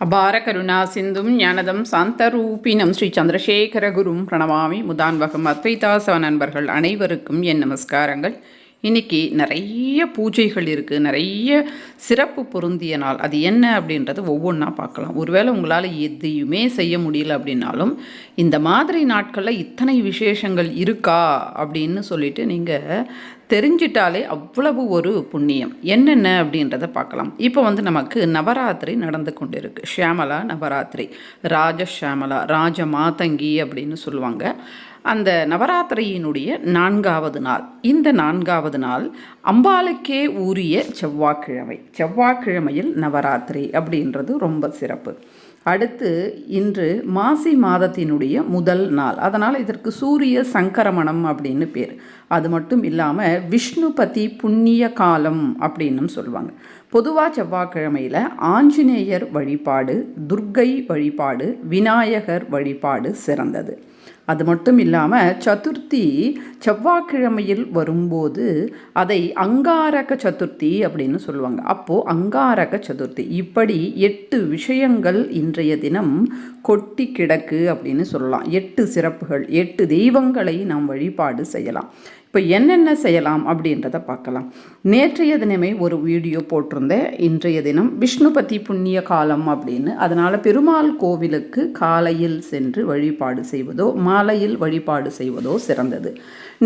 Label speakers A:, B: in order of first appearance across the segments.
A: அபார கருணா சிந்தும் ஞானதம் சாந்தரூபினம் ஸ்ரீ சந்திரசேகர குரும் பிரணவாமி முதான்வகம் அத்வைதாசவ நண்பர்கள் அனைவருக்கும் என் நமஸ்காரங்கள். இன்றைக்கி நிறைய பூஜைகள் இருக்குது நிறைய சிறப்பு பொருந்திய நாள். அது என்ன அப்படின்றது ஒவ்வொன்றா பார்க்கலாம். ஒருவேளை உங்களால் எதையுமே செய்ய முடியல அப்படின்னாலும் இந்த மாதிரி நாட்களில் இத்தனை விசேஷங்கள் இருக்கா அப்படின்னு சொல்லிட்டு நீங்கள் தெரிஞ்சிட்டாலே அவ்வளவு ஒரு புண்ணியம். என்னென்ன அப்படின்றத பார்க்கலாம். இப்போ வந்து நமக்கு நவராத்திரி நடந்து கொண்டு இருக்கு ஷியாமலா நவராத்திரி. ராஜ ஷியாமலா ராஜ மாதங்கி அப்படின்னு சொல்லுவாங்க. அந்த நவராத்திரியினுடைய நான்காவது நாள். இந்த நான்காவது நாள் அம்பாளுக்கே ஊரிய செவ்வாய்க்கிழமை. செவ்வாய்க்கிழமையில் நவராத்திரி அப்படின்றது ரொம்ப சிறப்பு. அடுத்து இன்று மாசி மாதத்தினுடைய முதல் நாள். அதனால் இதற்கு சூரிய சங்கரமணம் அப்படின்னு பேர். அது மட்டும் இல்லாமல் விஷ்ணுபதி புண்ணிய காலம் அப்படின்னும் சொல்லுவாங்க. பொதுவாக செவ்வாய்க்கிழமையில் ஆஞ்சநேயர் வழிபாடு துர்க்கை வழிபாடு விநாயகர் வழிபாடு சிறந்தது. அது மட்டும் இல்லாமல் சதுர்த்தி செவ்வாய்க்கிழமையில் வரும்போது அதை அங்காரக சதுர்த்தி அப்படின்னு சொல்லுவாங்க. அப்போது அங்காரக சதுர்த்தி. இப்படி எட்டு விஷயங்கள் இன்றைய தினம் கொட்டி கிடக்கு அப்படின்னு சொல்லலாம். எட்டு சிறப்புகள் எட்டு தெய்வங்களை நாம் வழிபாடு செய்யலாம். இப்போ என்னென்ன செய்யலாம் அப்படின்றத பார்க்கலாம். நேற்றைய தினமே ஒரு வீடியோ போட்டிருந்தேன். இன்றைய தினம் விஷ்ணுபதி புண்ணிய காலம் அப்படின்னு. அதனால் பெருமாள் கோவிலுக்கு காலையில் சென்று வழிபாடு செய்வதோ மாலையில் வழிபாடு செய்வதோ சிறந்தது.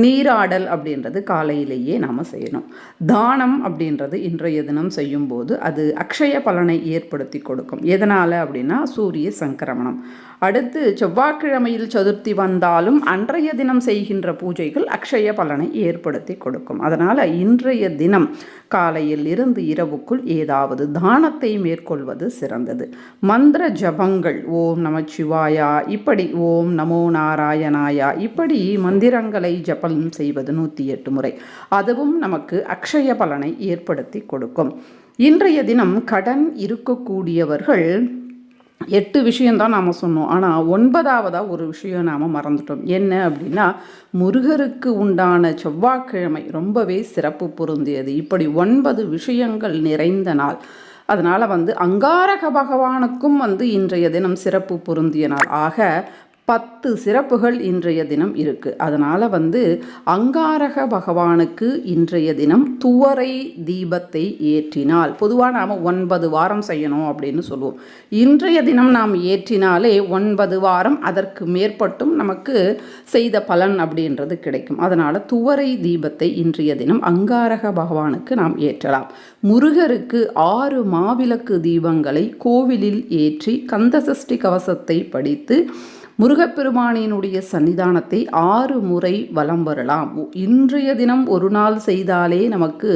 A: நீராடல் அப்படின்றது காலையிலேயே நாம் செய்யணும். தானம் அப்படின்றது இன்றைய தினம் செய்யும்போது அது அக்ஷய பலனை ஏற்படுத்தி கொடுக்கும். எதனால் அப்படின்னா சூரிய சங்கிரமணம். அடுத்து செவ்வாய்க்கிழமையில் சதுர்த்தி வந்தாலும் அன்றைய தினம் செய்கின்ற பூஜைகள் அக்ஷய பலன். ஏற்படுத்தி கொடுக்கும். அதனால் இன்றைய தினம் காலையில் இருந்து இரவுக்குள் ஏதாவது தானத்தை மேற்கொள்வது சிறந்தது. மந்திர ஜபங்கள் ஓம் நம சிவாயா இப்படி ஓம் நமோ நாராயணாயா இப்படி மந்திரங்களை ஜபம் செய்வது நூற்றி எட்டு முறை. அதுவும் நமக்கு அக்ஷய பலனை ஏற்படுத்தி கொடுக்கும். இன்றைய தினம் கடன் இருக்கக்கூடியவர்கள் எட்டு விஷயந்தான் நாம் சொன்னோம். ஆனால் ஒன்பதாவதாக ஒரு விஷயம் நாம் மறந்துட்டோம். என்ன அப்படின்னா முருகருக்கு உண்டான செவ்வாய்க்கிழமை ரொம்பவே சிறப்பு பொருந்தியது. இப்படி ஒன்பது விஷயங்கள் நிறைந்த நாள். அதனால் வந்து அங்காரக பகவானுக்கும் வந்து இன்றைய தினம் சிறப்பு பொருந்திய நாள். ஆக பத்து சிறப்புகள் இன்றைய தினம் இருக்குது அதனால் வந்து அங்காரக பகவானுக்கு இன்றைய தினம் துவரை தீபத்தை ஏற்றினால் பொதுவாக நாம் ஒன்பது வாரம் செய்யணும் அப்படின்னு சொல்லுவோம். இன்றைய தினம் நாம் ஏற்றினாலே ஒன்பது வாரம் அதற்கு மேற்பட்டும் நமக்கு செய்த பலன் அப்படின்றது கிடைக்கும். அதனால் துவரை தீபத்தை இன்றைய தினம் அங்காரக பகவானுக்கு நாம் ஏற்றலாம். முருகருக்கு ஆறு மாவிளக்கு தீபங்களை கோவிலில் ஏற்றி கந்தசஷ்டி கவசத்தை படித்து முருகப்பெருமானினுடைய சன்னிதானத்தை ஆறு முறை வலம் வரலாம். இன்றைய தினம் ஒரு நாள் செய்தாலே நமக்கு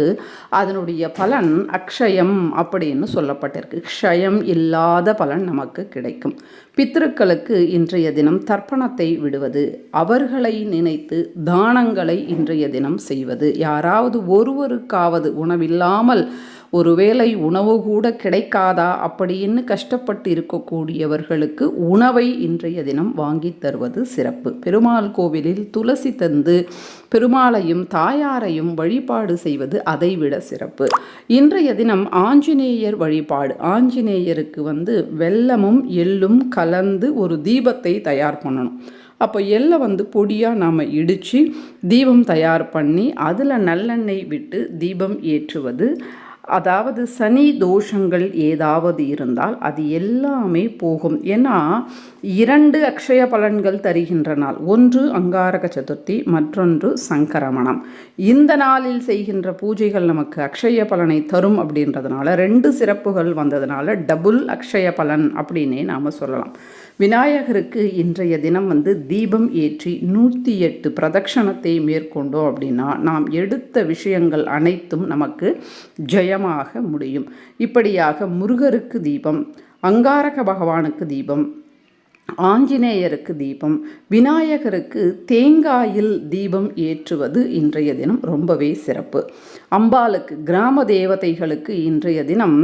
A: அதனுடைய பலன் அக்ஷயம் அப்படின்னு சொல்லப்பட்டிருக்கு. க்ஷயம் இல்லாத பலன் நமக்கு கிடைக்கும். பித்ருக்களுக்கு இன்றைய தினம் தர்ப்பணத்தை விடுவது அவர்களை நினைத்து தானங்களை இன்றைய தினம் செய்வது யாராவது ஒருவருக்காவது உணவில்லாமல் ஒருவேளை உணவு கூட கிடைக்காதா அப்படின்னு கஷ்டப்பட்டு இருக்கக்கூடியவர்களுக்கு உணவை இன்றைய தினம் வாங்கி தருவது சிறப்பு. பெருமாள் கோவிலில் துளசி தந்து பெருமாளையும் தாயாரையும் வழிபாடு செய்வது அதைவிட சிறப்பு. இன்றைய தினம் ஆஞ்சநேயர் வழிபாடு. ஆஞ்சநேயருக்கு வந்து வெல்லமும் எள்ளும் கலந்து ஒரு தீபத்தை தயார் பண்ணணும். அப்போ எள்ளை வந்து பொடியாக நாம் இடித்து தீபம் தயார் பண்ணி அதில் நல்லெண்ணெய் விட்டு தீபம் ஏற்றுவது அதாவது சனி தோஷங்கள் ஏதாவது இருந்தால் அது எல்லாமே போகும். ஏன்னா இரண்டு அக்ஷய பலன்கள் தருகின்ற நாள். ஒன்று அங்காரக சதுர்த்தி மற்றொன்று சங்கரமணம். இந்த நாளில் செய்கின்ற பூஜைகள் நமக்கு அக்ஷய பலனை தரும் அப்படின்றதுனால ரெண்டு சிறப்புகள் வந்ததுனால டபுள் அக்ஷய பலன் அப்படின்னே நாம் சொல்லலாம். விநாயகருக்கு இன்றைய தினம் வந்து தீபம் ஏற்றி நூற்றி எட்டு பிரதட்சணத்தை மேற்கொண்டோம் அப்படின்னா நாம் எடுத்த விஷயங்கள் அனைத்தும் நமக்கு ஜெயமாக முடியும். இப்படியாக முருகருக்கு தீபம் அங்காரக பகவானுக்கு தீபம் ஆஞ்சநேயருக்கு தீபம் விநாயகருக்கு தேங்காயில் தீபம் ஏற்றுவது இன்றைய தினம் ரொம்பவே சிறப்பு. அம்பாளுக்கு கிராம தேவதைகளுக்கு இன்றைய தினம்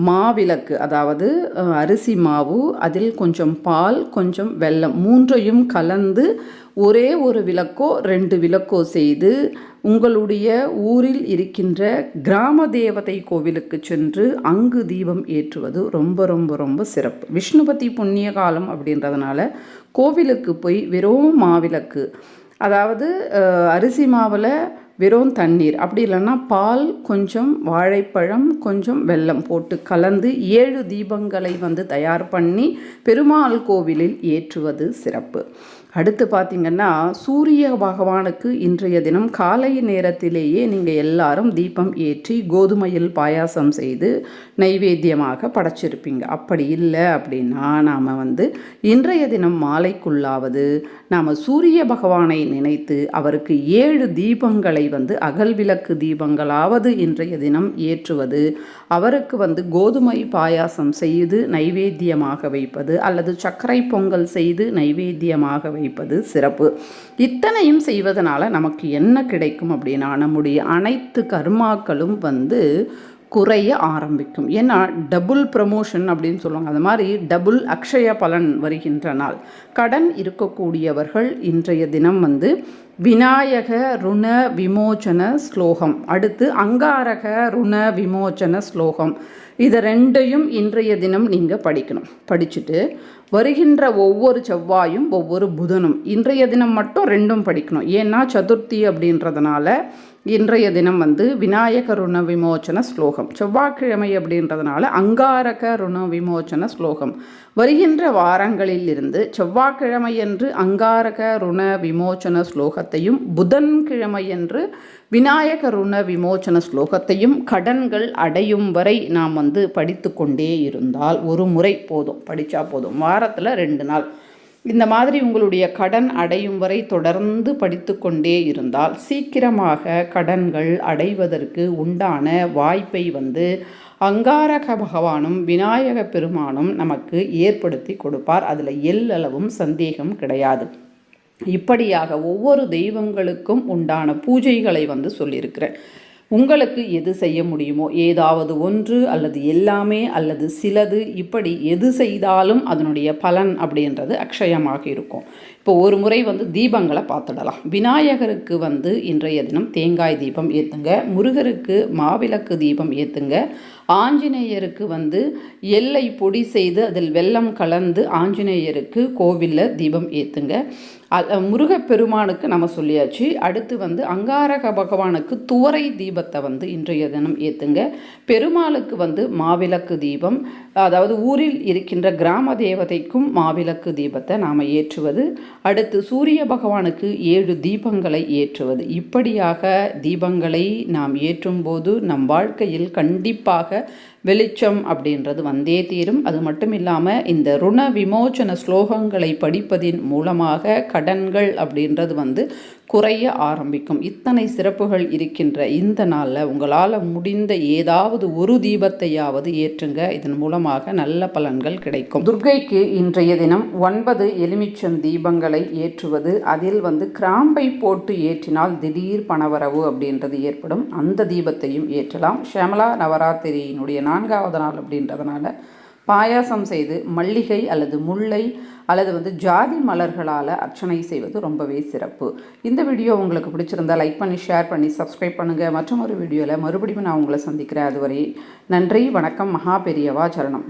A: மாவிளக்கு அதாவது அரிசி மாவு அதில் கொஞ்சம் பால் கொஞ்சம் வெல்லம் மூன்றையும் கலந்து ஒரே ஒரு விளக்கோ ரெண்டு விளக்கோ செய்து உங்களுடைய ஊரில் இருக்கின்ற கிராம தேவதை கோவிலுக்கு சென்று அங்கு தீபம் ஏற்றுவது ரொம்ப ரொம்ப ரொம்ப சிறப்பு. விஷ்ணுபதி புண்ணிய காலம் அப்படின்றதுனால கோவிலுக்கு போய் வெறும் மாவிளக்கு அதாவது அரிசி மாவில் வெறும் தண்ணீர். அப்படி இல்லைன்னா பால் கொஞ்சம் வாழைப்பழம் கொஞ்சம் வெல்லம் போட்டு கலந்து ஏழு தீபங்களை வந்து தயார் பண்ணி பெருமாள் கோவிலில் ஏற்றுவது சிறப்பு. அடுத்து பார்த்திங்கன்னா சூரிய பகவானுக்கு இன்றைய தினம் காலை நேரத்திலேயே நீங்கள் எல்லாரும் தீபம் ஏற்றி கோதுமையில் பாயாசம் செய்து நைவேத்தியமாக படைச்சிருப்பீங்க. அப்படி இல்லை அப்படின்னா நாம் வந்து இன்றைய தினம் மாலைக்குள்ளாவது நாம் சூரிய பகவானை நினைத்து அவருக்கு ஏழு தீபங்களை வந்து அகல் விளக்கு தீபங்களாவது இன்றைய தினம் ஏற்றுவது அவருக்கு வந்து கோதுமை பாயாசம் செய்து நைவேத்தியமாக வைப்பது அல்லது சர்க்கரை பொங்கல் செய்து நைவேத்தியமாக வைப்பது சிறப்பு. இத்தனையும் செய்வதனால நமக்கு என்ன கிடைக்கும் அப்படின்னா நம்முடைய அனைத்து கர்மாக்களும் வந்து குறைய ஆரம்பிக்கும். ஏன்னா டபுள் ப்ரமோஷன் அப்படின்னு சொல்லுவாங்க. அது மாதிரி டபுள் அக்ஷய பலன் வருகின்ற நாள். கடன் இருக்கக்கூடியவர்கள் இன்றைய தினம் வந்து விநாயக ருண விமோச்சன ஸ்லோகம். அடுத்து அங்காரக ருண விமோச்சன ஸ்லோகம். இதை ரெண்டையும் இன்றைய தினம் நீங்கள் படிக்கணும். படிச்சுட்டு வருகின்ற ஒவ்வொரு செவ்வாயும் ஒவ்வொரு புதனும் இன்றைய தினம் மட்டும் ரெண்டும் படிக்கணும். ஏன்னா சதுர்த்தி அப்படின்றதுனால இன்றைய தினம் வந்து விநாயக ருண விமோச்சன ஸ்லோகம். செவ்வாய்க்கிழமை அப்படின்றதுனால அங்காரக ருண விமோச்சன ஸ்லோகம். வருகின்ற வாரங்களில் இருந்து செவ்வாய்க்கிழமையன்று அங்காரக ருண விமோச்சன ஸ்லோகத்தையும் புதன்கிழமையன்று விநாயக ருண விமோச்சன ஸ்லோகத்தையும் கடன்கள் அடையும் வரை நாம் வந்து படித்து கொண்டே இருந்தால் ஒரு முறை போதும். படித்தா போதும். வாரத்தில் ரெண்டு நாள். இந்த மாதிரி உங்களுடைய கடன் அடையும் வரை தொடர்ந்து படித்து கொண்டே இருந்தால் சீக்கிரமாக கடன்கள் அடைவதற்கு உண்டான வாய்ப்பை வந்து அங்காரக பகவானும் விநாயக பெருமானும் நமக்கு ஏற்படுத்தி கொடுப்பார். அதில் எல்லளவும் சந்தேகம் கிடையாது. இப்படியாக ஒவ்வொரு தெய்வங்களுக்கும் உண்டான பூஜைகளை வந்து சொல்லியிருக்கிறேன் உங்களுக்கு எது செய்ய முடியுமோ ஏதாவது ஒன்று அல்லது எல்லாமே அல்லது சிலது இப்படி எது செய்தாலும் அதனுடைய பலன் அப்படின்றது அக்ஷயமாக இருக்கும். இப்போ ஒரு முறை வந்து தீபங்களை பார்த்துடலாம். விநாயகருக்கு வந்து இன்றைய தினம் தேங்காய் தீபம் ஏற்றுங்க முருகருக்கு மாவிளக்கு தீபம் ஏற்றுங்க ஆஞ்சநேயருக்கு வந்து எல்லை பொடி செய்து அதில் வெல்லம் கலந்து ஆஞ்சநேயருக்கு கோவிலில் தீபம் ஏற்றுங்க முருகப்பெருமானுக்கு நம்ம சொல்லியாச்சு. அடுத்து வந்து அங்காரக பகவானுக்கு துவரை தீபத்தை வந்து இன்றைய தினம் ஏற்றுங்க பெருமாளுக்கு வந்து மாவிளக்கு தீபம் அதாவது ஊரில் இருக்கின்ற கிராம தேவதைக்கும் மாவிளக்கு தீபத்தை நாம் ஏற்றுவது. அடுத்து சூரிய பகவானுக்கு ஏழு தீபங்களை ஏற்றுவது. இப்படியாக தீபங்களை நாம் ஏற்றும்போது நம் வாழ்க்கையில் கண்டிப்பாக வெளிச்சம் அப்படின்றது வந்தே தீரும். அது மட்டும் இல்லாமல் இந்த ருண விமோச்சன ஸ்லோகங்களை படிப்பதின் மூலமாக கடன்கள் அப்படின்றது வந்து குறைய ஆரம்பிக்கும். இத்தனை சிறப்புகள் இருக்கின்ற இந்த நாளில் உங்களால் முடிந்த ஏதாவது ஒரு தீபத்தையாவது ஏற்றுங்க. இதன் மூலமாக நல்ல பலன்கள் கிடைக்கும். துர்க்கைக்கு இன்றைய தினம் ஒன்பது எலுமிச்சம் தீபங்களை ஏற்றுவது. அதில் வந்து கிராம்பை போட்டு ஏற்றினால் திடீர் பணவரவு அப்படின்றது ஏற்படும். அந்த தீபத்தையும் ஏற்றலாம். ஷியாமலா நவராத்திரியினுடைய நான்காவது நாள் அப்படின்றதுனால பாயாசம் செய்து மல்லிகை அல்லது முல்லை அல்லது வந்து ஜாதி மலர்களால் அர்ச்சனை செய்வது ரொம்பவே சிறப்பு. இந்த வீடியோ உங்களுக்கு பிடிச்சிருந்தா லைக் பண்ணி ஷேர் பண்ணி சப்ஸ்கிரைப் பண்ணுங்கள் மற்றும் ஒரு வீடியோவில் மறுபடியும் நான் உங்களை சந்திக்கிறேன். அதுவரை நன்றி வணக்கம் மகா பெரியவா சரணம்.